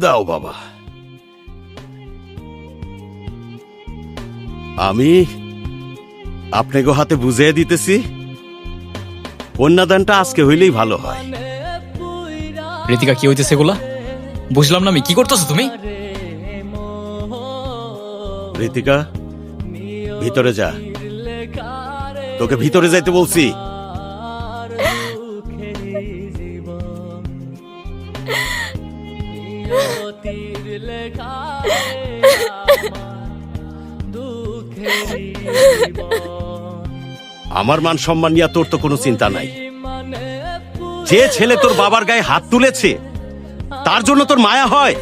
দাও বাবা। আমি আপনাকে হাতে বুঝিয়ে দিতেছি কন্যাদানটা আজকে হইলেই ভালো হয়। ঋতিকা কি হইতেছে এগুলা? বুঝলাম না আমি কি করতেছো তুমি? ঋতিকা ভিতরে যা। তোকে ভিতরে যাইতে বলছি। আমার মান সম্মান নিয়ে তোর তো কোনো চিন্তা নাই। যে ছেলে তোর বাবার গায়ে হাত তুলেছে তার জন্য তোর মায়া হয়।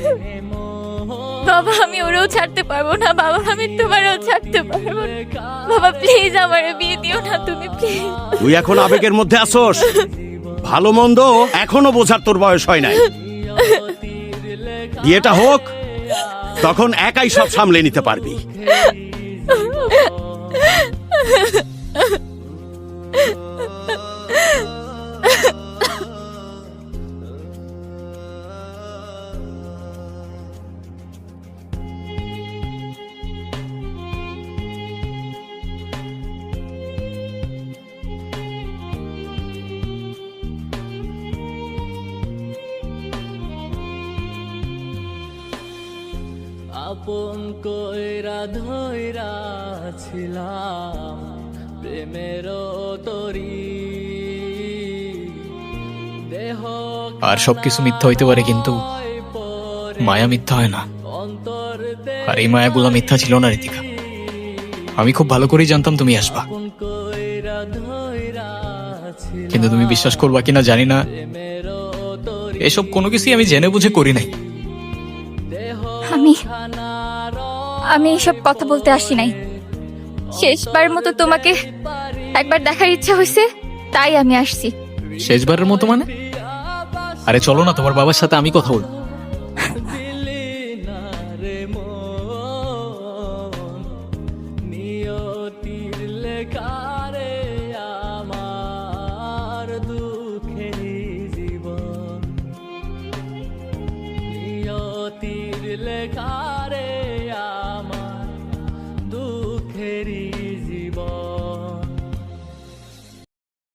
বাবা আমি ওরেও ছাড়তে পারব না। বাবা আমি তোমারও ছাড়তে পারব না। বাবা প্লিজ আমার বিয়ে দিও না তুমি প্লিজ তুই এখন আবেগের মধ্যে আসোস। ভালো মন্দ এখনও বোঝার তোর বয়স হয় নাই। বিয়েটা হোক তখন একাই সব সামলে নিতে পারবি। আপন কইরা ধইরা ছিলাম প্রেমের তরি। দেহ আর সবকিছু মিথ্যা হইতে পারে কিন্তু মায়া মিথ্যা হয় না। অন্তর আর এই মায়াগুলা মিথ্যা ছিল না ঋতিকা। আমি খুব ভালো করেই জানতাম তুমি আসবা। কিন্তু তুমি বিশ্বাস করবা কিনা জানি না। এসব কোনো কিছুই আমি জেনে বুঝে করি নাই। দেহ আমি আমি এসব কথা বলতে আসি নাই। শেষবার মতো তোমাকে একবার দেখার ইচ্ছা হয়েছে তাই আমি আসছি। শেষবারের মতো মানে? আরে চলো না তোমার বাবার সাথে আমি কথা বলব দিলি না রে city.